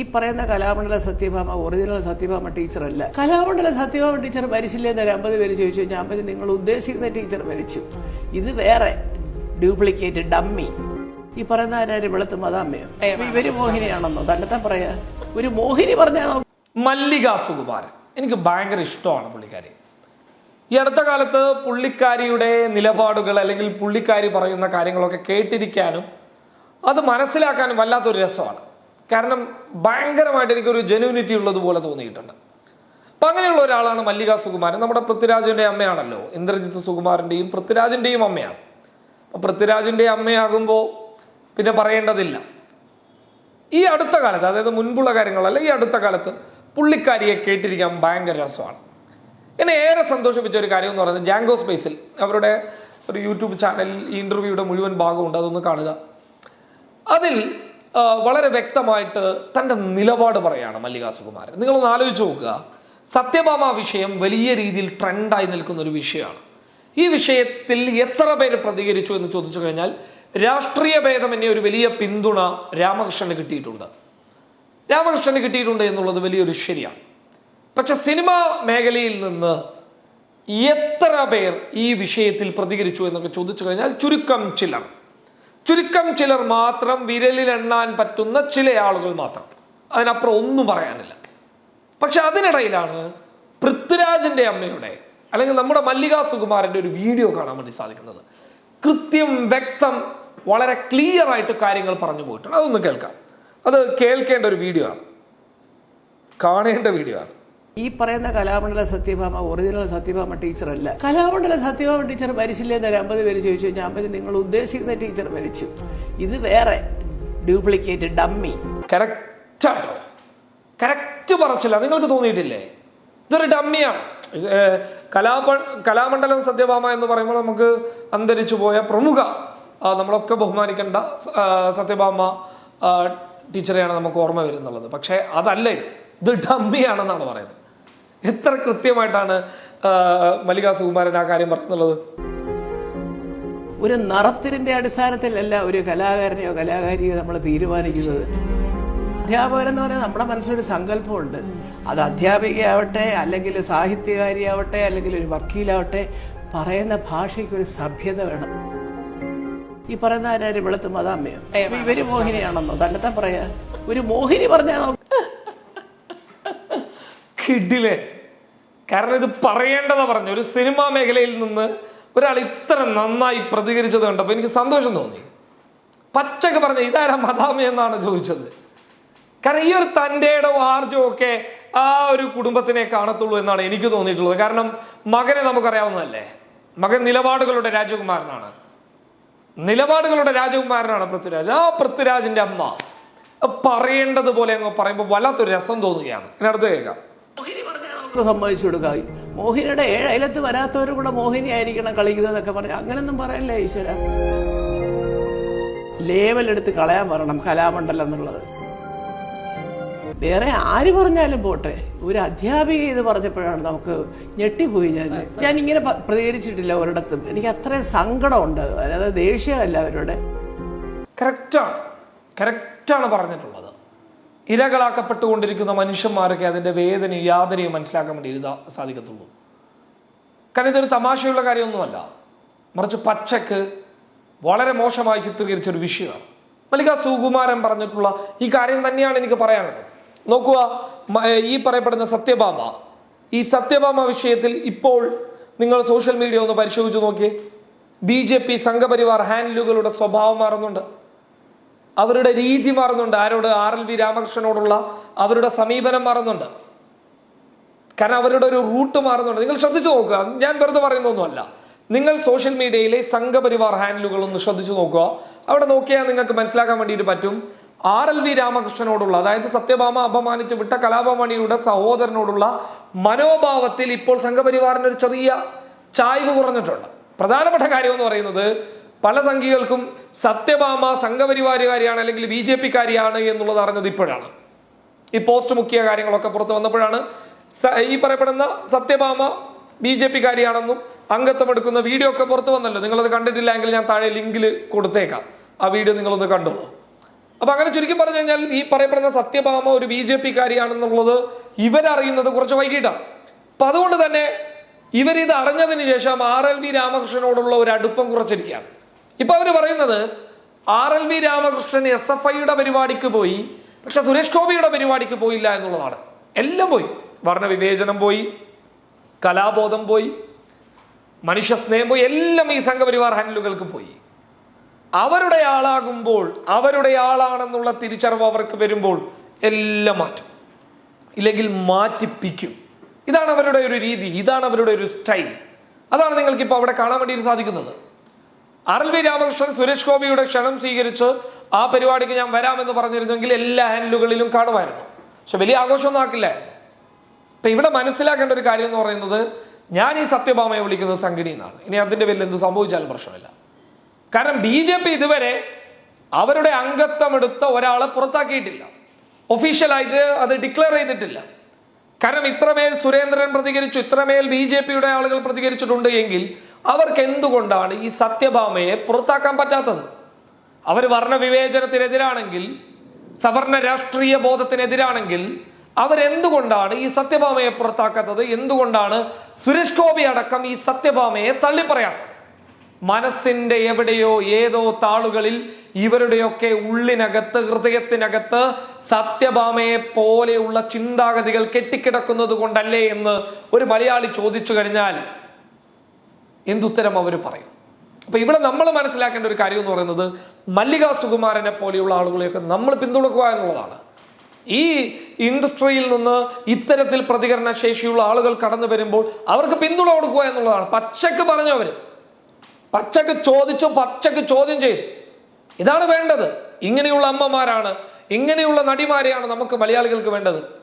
ഈ പറയുന്ന കലാമണ്ഡല സത്യഭാമ ഒറിജിനൽ സത്യഭാമ ടീച്ചറല്ല. കലാമണ്ഡല സത്യഭാമ ടീച്ചർ മരിച്ചില്ലെന്ന് എന്നൊരു അമ്പത് പേര് ചോദിച്ചു ഞാൻ പറഞ്ഞു നിങ്ങൾ ഉദ്ദേശിക്കുന്ന ടീച്ചർ മരിച്ചു. ഇത് വേറെ ഡ്യൂപ്ലിക്കേറ്റ് ഡമ്മി. ഈ പറയുന്ന ആരും വെളുത്ത് മതാമ്മയോ ഇവർ മോഹിനിയാണെന്നോ? തന്നെത്താൻ പറയാ. ഒരു മോഹിനി പറഞ്ഞാൽ മല്ലിക സുകുമാരൻ. എനിക്ക് ഭയങ്കര ഇഷ്ടമാണ് പുള്ളിക്കാരി. ഈ അടുത്ത കാലത്ത് പുള്ളിക്കാരിയുടെ നിലപാടുകൾ അല്ലെങ്കിൽ പുള്ളിക്കാരി പറയുന്ന കാര്യങ്ങളൊക്കെ കേട്ടിരിക്കാനും അത് മനസ്സിലാക്കാനും വല്ലാത്തൊരു രസമാണ്. കാരണം ഭയങ്കരമായിട്ട് എനിക്കൊരു ജെനുവിനിറ്റി ഉള്ളതുപോലെ തോന്നിയിട്ടുണ്ട്. അപ്പം അങ്ങനെയുള്ള ഒരാളാണ് മല്ലിക സുകുമാരൻ. നമ്മുടെ പൃഥ്വിരാജിന്റെ അമ്മയാണല്ലോ. ഇന്ദ്രജിത്ത് സുകുമാരന്റെയും പൃഥ്വിരാജിന്റെയും അമ്മയാണ്. അപ്പം പൃഥ്വിരാജിന്റെ അമ്മയാകുമ്പോൾ പിന്നെ പറയേണ്ടതില്ല. ഈ അടുത്ത കാലത്ത് അതായത് മുൻപുള്ള കാര്യങ്ങളല്ല ഈ അടുത്ത കാലത്ത് പുള്ളിക്കാരിയെ കേട്ടിരിക്കാൻ ഭയങ്കര രസമാണ്. എന്നെ ഏറെ സന്തോഷിപ്പിച്ച ഒരു കാര്യം എന്ന് പറയുന്നത് ജാങ്കോ സ്പേസിൽ അവരുടെ ഒരു യൂട്യൂബ് ചാനലിൽ ഈ ഇന്റർവ്യൂയുടെ മുഴുവൻ ഭാഗമുണ്ട്. അതൊന്ന് കാണുക. അതിൽ വളരെ വ്യക്തമായിട്ട് തന്റെ നിലപാട് പറയാണ് മല്ലിക സുകുമാരൻ നിങ്ങളൊന്ന് ആലോചിച്ച് നോക്കുക. സത്യഭാമ വിഷയം വലിയ രീതിയിൽ ട്രെൻഡായി നിൽക്കുന്ന ഒരു വിഷയമാണ്. ഈ വിഷയത്തിൽ എത്ര പേര് പ്രതികരിച്ചു എന്ന് ചോദിച്ചു കഴിഞ്ഞാൽ രാഷ്ട്രീയ ഭേദമന്യേ ഒരു വലിയ പിന്തുണ രാമകൃഷ്ണന് കിട്ടിയിട്ടുണ്ട്. രാമകൃഷ്ണന് കിട്ടിയിട്ടുണ്ട് എന്നുള്ളത് വലിയൊരു ശരിയാണ്. പക്ഷെ സിനിമാ മേഖലയിൽ നിന്ന് എത്ര പേർ ഈ വിഷയത്തിൽ പ്രതികരിച്ചു എന്നൊക്കെ ചോദിച്ചു കഴിഞ്ഞാൽ ചുരുക്കം ചിലർ. ചുരുക്കം ചിലർ മാത്രം വിരലിൽ എണ്ണാൻ പറ്റുന്ന ചില ആളുകൾ മാത്രം. അതിനപ്പുറം ഒന്നും പറയാനില്ല. പക്ഷെ അതിനിടയിലാണ് പൃഥ്വിരാജിന്റെ അമ്മയുടെ അല്ലെങ്കിൽ നമ്മുടെ മല്ലിക സുകുമാരന്റെ ഒരു വീഡിയോ കാണാൻ വേണ്ടി സാധിക്കുന്നത്. കൃത്യം വ്യക്തം വളരെ ക്ലിയർ ആയിട്ട് കാര്യങ്ങൾ പറഞ്ഞു പോയിട്ടുണ്ട് അതൊന്ന് കേൾക്കാം. അത് കേൾക്കേണ്ട ഒരു വീഡിയോ ആണ്. കാണേണ്ട വീഡിയോ ആണ്. ഈ പറയുന്ന കലാമണ്ഡല സത്യഭാമ ഒറിജിനൽ സത്യഭാമ ടീച്ചറല്ല. കലാമണ്ഡല സത്യഭാമ ടീച്ചർ മരിച്ചില്ലെന്ന് അമ്പത് പേര് ചോദിച്ചു കഴിഞ്ഞാൽ അമ്പത് നിങ്ങൾ ഉദ്ദേശിക്കുന്ന ടീച്ചർ മരിച്ചു. ഇത് വേറെ ഡ്യൂപ്ലിക്കേറ്റ് ഡമ്മി. കറക്റ്റ് പറച്ചില്ല നിങ്ങൾക്ക് തോന്നിയിട്ടില്ലേ? ഇതൊരു ഡമ്മിയാണ്. കലാപ കലാമണ്ഡലം സത്യഭാമ എന്ന് പറയുമ്പോൾ നമുക്ക് അന്തരിച്ചു പോയ പ്രമുഖ നമ്മളൊക്കെ ബഹുമാനിക്കേണ്ട സത്യഭാമ ടീച്ചറെയാണ് നമുക്ക് ഓർമ്മ വരുന്നുള്ളത്. പക്ഷേ അതല്ല ഇത്. ഇത് ഡമ്മിയാണെന്നാണ് പറയുന്നത്. എത്ര കൃത്യമായിട്ടാണ് മല്ലിക സുകുമാരൻ ആ കാര്യം പറയുന്നുള്ളത് ഒരു നിറത്തിന്റെ അടിസ്ഥാനത്തിലല്ല ഒരു കലാകാരനെയോ കലാകാരിയോ നമ്മൾ തീരുമാനിക്കുന്നത്. അധ്യാപകരെന്ന് പറഞ്ഞാൽ നമ്മുടെ മനസ്സിലൊരു സങ്കല്പമുണ്ട്. അത് അധ്യാപികയാവട്ടെ അല്ലെങ്കിൽ സാഹിത്യകാരിയാവട്ടെ അല്ലെങ്കിൽ ഒരു വക്കീലാവട്ടെ പറയുന്ന ഭാഷയ്ക്ക് ഒരു സഭ്യത വേണം. ഈ പറയുന്ന ആരും? വെളുത്ത് മതാമ്മയോ ഇവർ മോഹിനിയാണെന്നോ? തന്നെത്താൻ പറയാ. ഒരു മോഹിനി പറഞ്ഞാൽ കിഡിലെ കാരണം ഇത് പറയേണ്ടതാ പറഞ്ഞു. ഒരു സിനിമാ മേഖലയിൽ നിന്ന് ഒരാൾ ഇത്ര നന്നായി പ്രതികരിച്ചത് കണ്ടപ്പോൾ എനിക്ക് സന്തോഷം തോന്നി. പച്ചക്ക് പറഞ്ഞ ഇതാരാ മദാമി എന്നാണ് ചോദിച്ചത്. കാരണം ഈ ഒരു തന്റെ ആർജവും ഒക്കെ ആ ഒരു കുടുംബത്തിനെ കാണത്തുള്ളൂ എന്നാണ് എനിക്ക് തോന്നിയിട്ടുള്ളത്. കാരണം മകനെ നമുക്കറിയാവുന്നതല്ലേ? മകൻ നിലപാടുകളുടെ രാജകുമാരനാണ്. നിലപാടുകളുടെ രാജകുമാരനാണ് പൃഥ്വിരാജ്. ആ പൃഥ്വിരാജിന്റെ അമ്മ. പറയേണ്ടതുപോലെ അങ്ങ് പറയുമ്പോൾ വല്ലാത്തൊരു രസം തോന്നുകയാണ്. ഇനി കേൾക്കാം. നമുക്ക് സമ്മതിച്ചു കൊടുക്കാം മോഹിനിയുടെ ഏഴ് വരാത്തവരും കൂടെ മോഹിനി ആയിരിക്കണം കളിക്കുന്നതെന്നൊക്കെ പറഞ്ഞ് അങ്ങനൊന്നും പറയല്ലേ ഈശ്വര? ലേവൽ എടുത്ത് കളയാൻ പറയണം കലാമണ്ഡലം എന്നുള്ളത്. വേറെ ആര് പറഞ്ഞാലും പോട്ടെ. ഒരു അധ്യാപിക ഇത് പറഞ്ഞപ്പോഴാണ് നമുക്ക് ഞെട്ടിപ്പോയി ഞാൻ. ഞാൻ ഇങ്ങനെ പ്രതികരിച്ചിട്ടില്ല ഒരിടത്തും. എനിക്ക് അത്രയും സങ്കടമുണ്ട്. അതായത് ദേഷ്യമല്ല അവരുടെ. കറക്റ്റാണ് കറക്റ്റാണ് പറഞ്ഞിട്ടുള്ളത്. ഇരകളാക്കപ്പെട്ടുകൊണ്ടിരിക്കുന്ന മനുഷ്യന്മാരൊക്കെ അതിന്റെ വേദനയും യാതനയും മനസ്സിലാക്കാൻ വേണ്ടി എഴുതാ സാധിക്കത്തുള്ളൂ. കാരണം ഇതൊരു തമാശയുള്ള കാര്യമൊന്നുമല്ല. മറിച്ച് പച്ചക്ക് വളരെ മോശമായി ചിത്രീകരിച്ച ഒരു വിഷയമാണ്. മല്ലിക സുകുമാരൻ പറഞ്ഞിട്ടുള്ള ഈ കാര്യം തന്നെയാണ് എനിക്ക് പറയാനുള്ളത്. നോക്കുക ഈ പറയപ്പെടുന്ന സത്യഭാമ. ഈ സത്യഭാമ വിഷയത്തിൽ ഇപ്പോൾ നിങ്ങൾ സോഷ്യൽ മീഡിയ ഒന്ന് പരിശോധിച്ച് നോക്കിയേ. ബി ജെ പി സംഘപരിവാർ ഹാൻഡിലുകളുടെ സ്വഭാവം മാറുന്നുണ്ട്. അവരുടെ രീതി മാറുന്നുണ്ട്. ആരോട്? ആർ എൽ വി രാമകൃഷ്ണനോടുള്ള അവരുടെ സമീപനം മാറുന്നുണ്ട്. കാരണം അവരുടെ ഒരു റൂട്ട് മാറുന്നുണ്ട്. നിങ്ങൾ ശ്രദ്ധിച്ചു നോക്കുക. ഞാൻ വെറുതെ പറയുന്നൊന്നുമല്ല നിങ്ങൾ സോഷ്യൽ മീഡിയയിലെ സംഘപരിവാർ ഹാൻഡിലുകൾ ഒന്ന് ശ്രദ്ധിച്ചു നോക്കുക. അവിടെ നോക്കിയാൽ നിങ്ങൾക്ക് മനസ്സിലാക്കാൻ വേണ്ടിയിട്ട് പറ്റും. ആർ എൽ വി രാമകൃഷ്ണനോടുള്ള അതായത് സത്യഭാമ അപമാനിച്ച് വിട്ട കലാപമണിയുടെ സഹോദരനോടുള്ള മനോഭാവത്തിൽ ഇപ്പോൾ സംഘപരിവാറിന് ഒരു ചെറിയ ചായ്വ് കുറഞ്ഞിട്ടുണ്ട്. പ്രധാനപ്പെട്ട കാര്യം എന്ന് പറയുന്നത് പല സംഘികൾക്കും സത്യഭാമ സംഘപരിവാരുകാരിയാണ് അല്ലെങ്കിൽ ബി ജെ പിക്കാരിയാണ് എന്നുള്ളത് അറിഞ്ഞത് ഇപ്പോഴാണ്. ഈ പോസ്റ്റ് മുഖ്യ കാര്യങ്ങളൊക്കെ പുറത്തു വന്നപ്പോഴാണ് ഈ പറയപ്പെടുന്ന സത്യഭാമ ബി ജെ പിക്കാരിയാണെന്നും അംഗത്വം എടുക്കുന്ന വീഡിയോ ഒക്കെ പുറത്തു വന്നല്ലോ. നിങ്ങളത് കണ്ടിട്ടില്ല എങ്കിൽ ഞാൻ താഴെ ലിങ്കിൽ കൊടുത്തേക്കാം. ആ വീഡിയോ നിങ്ങളൊന്ന് കണ്ടോളൂ. അപ്പൊ അങ്ങനെ ചുരുക്കി പറഞ്ഞു കഴിഞ്ഞാൽ ഈ പറയപ്പെടുന്ന സത്യഭാമ ഒരു ബി ജെ പി കാരിയാണെന്നുള്ളത് ഇവരറിയുന്നത് കുറച്ച് വൈകിട്ടാണ്. അപ്പൊ അതുകൊണ്ട് തന്നെ ഇവരിത് അറിഞ്ഞതിന് ശേഷം ആർ എൽ വി രാമകൃഷ്ണനോടുള്ള ഒരു അടുപ്പം കുറച്ചിരിക്കുകയാണ്. ഇപ്പൊ അവർ പറയുന്നത് R L V Ramakrishnan S F ഐയുടെ പരിപാടിക്ക് പോയി പക്ഷെ സുരേഷ് ഗോപിയുടെ പരിപാടിക്ക് പോയില്ല എന്നുള്ളതാണ്. എല്ലാം പോയി. വർണവിവേചനം പോയി കലാബോധം പോയി മനുഷ്യ സ്നേഹം പോയി എല്ലാം ഈ സംഘപരിവാർ ഹാൻഡലുകൾക്ക് പോയി. അവരുടെ ആളാകുമ്പോൾ അവരുടെ ആളാണെന്നുള്ള തിരിച്ചറിവ് അവർക്ക് വരുമ്പോൾ എല്ലാം മാറ്റും. ഇല്ലെങ്കിൽ മാറ്റിപ്പിക്കും. ഇതാണ് അവരുടെ ഒരു രീതി ഇതാണ് അവരുടെ ഒരു സ്റ്റൈൽ. അതാണ് നിങ്ങൾക്ക് ഇപ്പോൾ അവിടെ കാണാൻ വേണ്ടിയിട്ട് സാധിക്കുന്നത്. R L V Ramakrishnan Suresh ഗോപിയുടെ ക്ഷണം സ്വീകരിച്ച് ആ പരിപാടിക്ക് ഞാൻ വരാമെന്ന് പറഞ്ഞിരുന്നെങ്കിൽ എല്ലാ ഹാൻഡലുകളിലും കാണുമായിരുന്നു. പക്ഷെ വലിയ ആഘോഷമൊന്നും ആക്കില്ലായിരുന്നു അപ്പൊ ഇവിടെ മനസ്സിലാക്കേണ്ട ഒരു കാര്യം എന്ന് പറയുന്നത് ഞാൻ ഈ സത്യഭാമയെ വിളിക്കുന്നത് സംഘടി എന്നാണ് ഇനി അതിന്റെ പേരിൽ എന്ത് സംഭവിച്ചാലും പ്രശ്നമില്ല. കാരണം ബി ജെ പി ഇതുവരെ അവരുടെ അംഗത്വം എടുത്ത ഒരാളെ പുറത്താക്കിയിട്ടില്ല. ഒഫീഷ്യലായിട്ട് അത് ഡിക്ലെയർ ചെയ്തിട്ടില്ല. കാരണം ഇത്രമേൽ സുരേന്ദ്രൻ പ്രതികരിച്ചു ഇത്രമേൽ ബി ജെ പിയുടെ ആളുകൾ പ്രതികരിച്ചിട്ടുണ്ട് എങ്കിൽ അവർക്ക് എന്തുകൊണ്ടാണ് ഈ സത്യഭാമയെ പുറത്താക്കാൻ പറ്റാത്തത്? അവർ വർണവിവേചനത്തിനെതിരാണെങ്കിൽ സവർണ രാഷ്ട്രീയ ബോധത്തിനെതിരാണെങ്കിൽ അവരെന്തുകൊണ്ടാണ് ഈ സത്യഭാമയെ പുറത്താക്കാത്തത്? എന്തുകൊണ്ടാണ് സുരേഷ് ഗോപി അടക്കം ഈ സത്യഭാമയെ തള്ളിപ്പറയാത്തത്? മനസ്സിന്റെ എവിടെയോ ഏതോ താളുകളിൽ ഇവരുടെയൊക്കെ ഉള്ളിനകത്ത് ഹൃദയത്തിനകത്ത് സത്യഭാമയെ പോലെയുള്ള ചിന്താഗതികൾ കെട്ടിക്കിടക്കുന്നത് കൊണ്ടല്ലേ എന്ന് ഒരു മലയാളി ചോദിച്ചു കഴിഞ്ഞാൽ എന്തുത്തരം അവർ പറയും. അപ്പൊ ഇവിടെ നമ്മൾ മനസ്സിലാക്കേണ്ട ഒരു കാര്യം എന്ന് പറയുന്നത് മല്ലിക സുകുമാരനെ പോലെയുള്ള ആളുകളെയൊക്കെ നമ്മൾ പിന്തുണക്കുക എന്നുള്ളതാണ്. ഈ ഇൻഡസ്ട്രിയിൽ നിന്ന് ഇത്തരത്തിൽ പ്രതികരണ ശേഷിയുള്ള ആളുകൾ കടന്നു വരുമ്പോൾ അവർക്ക് പിന്തുണ കൊടുക്കുക എന്നുള്ളതാണ്. പച്ചക്ക് പറഞ്ഞു അവർ. പച്ചക്ക് ചോദിച്ചു പച്ചക്ക് ചോദ്യം ചെയ്തു. ഇതാണ് വേണ്ടത്. ഇങ്ങനെയുള്ള അമ്മമാരാണ് ഇങ്ങനെയുള്ള നടിമാരെയാണ് നമുക്ക് മലയാളികൾക്ക് വേണ്ടത്.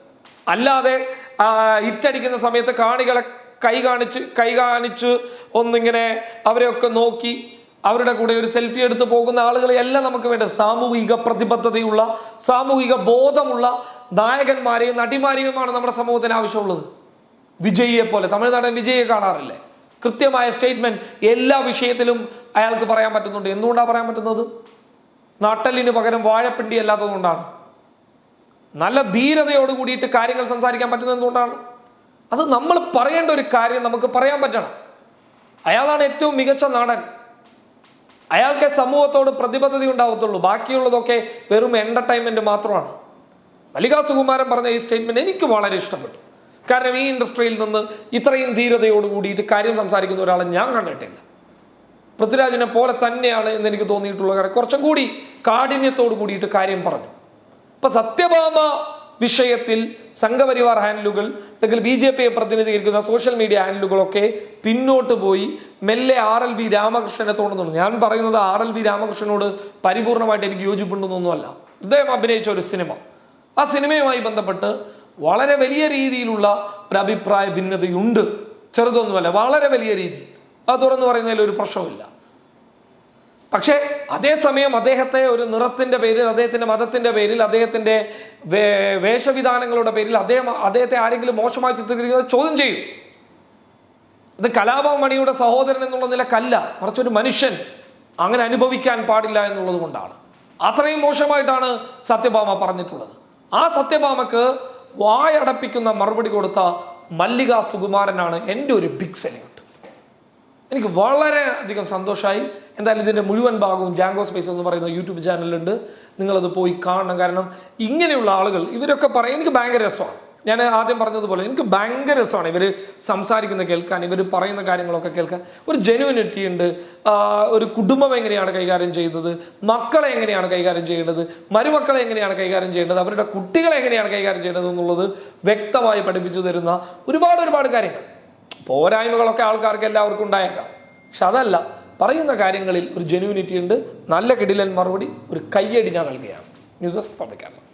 അല്ലാതെ ഇറ്റടിക്കുന്ന സമയത്ത് കാണികളെ കൈ കാണിച്ച് കൈ കാണിച്ച് ഒന്നിങ്ങനെ അവരെയൊക്കെ നോക്കി അവരുടെ കൂടെ ഒരു സെൽഫി എടുത്ത് പോകുന്ന ആളുകളെ എല്ലാം നമുക്ക് വേണ്ട സാമൂഹിക പ്രതിബദ്ധതയുള്ള സാമൂഹിക ബോധമുള്ള നായകന്മാരെയും നടിമാരെയുമാണ് നമ്മുടെ സമൂഹത്തിന് ആവശ്യമുള്ളത്. വിജയിയെ പോലെ. തമിഴ്നാടൻ വിജയിയെ കാണാറില്ലേ? കൃത്യമായ സ്റ്റേറ്റ്മെന്റ് എല്ലാ വിഷയത്തിലും അയാൾക്ക് പറയാൻ പറ്റുന്നുണ്ട്. എന്തുകൊണ്ടാണ് പറയാൻ പറ്റുന്നത്? നാട്ടലിന് പകരം വാഴപ്പിണ്ടി അല്ലാത്തതുകൊണ്ടാണ്. നല്ല ധീരതയോട് കൂടിയിട്ട് കാര്യങ്ങൾ സംസാരിക്കാൻ പറ്റുന്നത് എന്തുകൊണ്ടാണ്? അത് നമ്മൾ പറയേണ്ട ഒരു കാര്യം നമുക്ക് പറയാൻ പറ്റണം. അയാളാണ് ഏറ്റവും മികച്ച നടൻ. അയാൾക്ക് സമൂഹത്തോട് പ്രതിബദ്ധത ഉണ്ടാവത്തുള്ളൂ. ബാക്കിയുള്ളതൊക്കെ വെറും എന്റർടൈൻമെന്റ് മാത്രമാണ്. മല്ലികാ സുകുമാരൻ പറഞ്ഞ ഈ സ്റ്റേറ്റ്മെന്റ് എനിക്ക് വളരെ ഇഷ്ടപ്പെട്ടു. കാരണം ഈ ഇൻഡസ്ട്രിയിൽ നിന്ന് ഇത്രയും ധീരതയോട് കൂടിയിട്ട് കാര്യം സംസാരിക്കുന്ന ഒരാളെ ഞാൻ കണ്ടിട്ടില്ല. പൃഥ്വിരാജിനെ പോലെ തന്നെയാണ് എന്ന് എനിക്ക് തോന്നിയിട്ടുള്ള കാര്യം. കുറച്ചും കൂടി കാഠിന്യത്തോട് കൂടിയിട്ട് കാര്യം പറഞ്ഞു. ഇപ്പം സത്യഭാമ വിഷയത്തിൽ സംഘപരിവാർ ഹാൻഡിലുകൾ അല്ലെങ്കിൽ ബി ജെ പിയെ പ്രതിനിധീകരിക്കുന്ന സോഷ്യൽ മീഡിയ ഹാൻഡിലുകളൊക്കെ പിന്നോട്ട് പോയി മെല്ലെ ആർ എൽ വി രാമകൃഷ്ണനെ തോന്നുന്നു ഞാൻ പറയുന്നത് ആർ എൽ വി രാമകൃഷ്ണനോട് പരിപൂർണമായിട്ട് എനിക്ക് യോജിപ്പുണ്ടെന്നൊന്നുമല്ല. അദ്ദേഹം അഭിനയിച്ച ഒരു സിനിമ. ആ സിനിമയുമായി ബന്ധപ്പെട്ട് വളരെ വലിയ രീതിയിലുള്ള ഒരു അഭിപ്രായ ഭിന്നതയുണ്ട്. ചെറുതൊന്നുമല്ല വളരെ വലിയ രീതി അത് തുറന്നു പറയുന്നതിൽ ഒരു പ്രശ്നമില്ല പക്ഷേ അതേസമയം അദ്ദേഹത്തെ ഒരു നിറത്തിന്റെ പേരിൽ അദ്ദേഹത്തിന്റെ മതത്തിന്റെ പേരിൽ അദ്ദേഹത്തിന്റെ വേ- വേഷവിധാനങ്ങളുടെ പേരിൽ അദ്ദേഹം അദ്ദേഹത്തെ ആരെങ്കിലും മോശമായി ചിത്രീകരിക്കുന്നത് ചോദ്യം ചെയ്യും. ഇത് കലാപമണിയുടെ സഹോദരൻ എന്നുള്ള നിലക്കല്ല. മറിച്ച് ഒരു മനുഷ്യൻ അങ്ങനെ അനുഭവിക്കാൻ പാടില്ല എന്നുള്ളത് കൊണ്ടാണ്. അത്രയും മോശമായിട്ടാണ് സത്യഭാമ പറഞ്ഞിട്ടുള്ളത്. ആ സത്യഭാമക്ക് വായടപ്പിക്കുന്ന മറുപടി കൊടുത്ത മല്ലിക സുകുമാരനാണ് എന്റെ ഒരു ബിഗ് സെലിംഗ് എനിക്ക് വളരെ അധികം സന്തോഷമായി എന്തായാലും ഇതിന്റെ മുഴുവൻ ഭാഗവും ജാങ്കോ സ്പേസ് എന്ന് പറയുന്ന യൂട്യൂബ് ചാനലുണ്ട് നിങ്ങളത് പോയി കാണണം. കാരണം ഇങ്ങനെയുള്ള ആളുകൾ ഇവരൊക്കെ പറയും എനിക്ക് ഭയങ്കര രസമാണ്. ഞാൻ ആദ്യം പറഞ്ഞതുപോലെ എനിക്ക് ഭയങ്കര രസമാണ് ഇവർ സംസാരിക്കുന്ന കേൾക്കാൻ ഇവർ പറയുന്ന കാര്യങ്ങളൊക്കെ കേൾക്കാൻ. ഒരു ജെനുവിനിറ്റി ഉണ്ട്. ഒരു കുടുംബം എങ്ങനെയാണ് കൈകാര്യം ചെയ്യുന്നത്? മക്കളെ എങ്ങനെയാണ് കൈകാര്യം ചെയ്യേണ്ടത്? മരുമക്കളെ എങ്ങനെയാണ് കൈകാര്യം ചെയ്യേണ്ടത്? അവരുടെ കുട്ടികളെ എങ്ങനെയാണ് കൈകാര്യം ചെയ്യേണ്ടത് എന്നുള്ളത് വ്യക്തമായി പഠിപ്പിച്ചു തരുന്ന ഒരുപാട് ഒരുപാട് കാര്യങ്ങൾ. പോരായ്മകളൊക്കെ ആൾക്കാർക്ക് എല്ലാവർക്കും ഉണ്ടായേക്കാം. പക്ഷെ അതല്ല പറയുന്ന കാര്യങ്ങളിൽ ഒരു ജെനുവിനിറ്റി ഉണ്ട്. നല്ല കിടിലൻ മറുപടി ഒരു കയ്യടി ഞാൻ നൽകുകയാണ്. News desk പബ്ലിക്കാണ്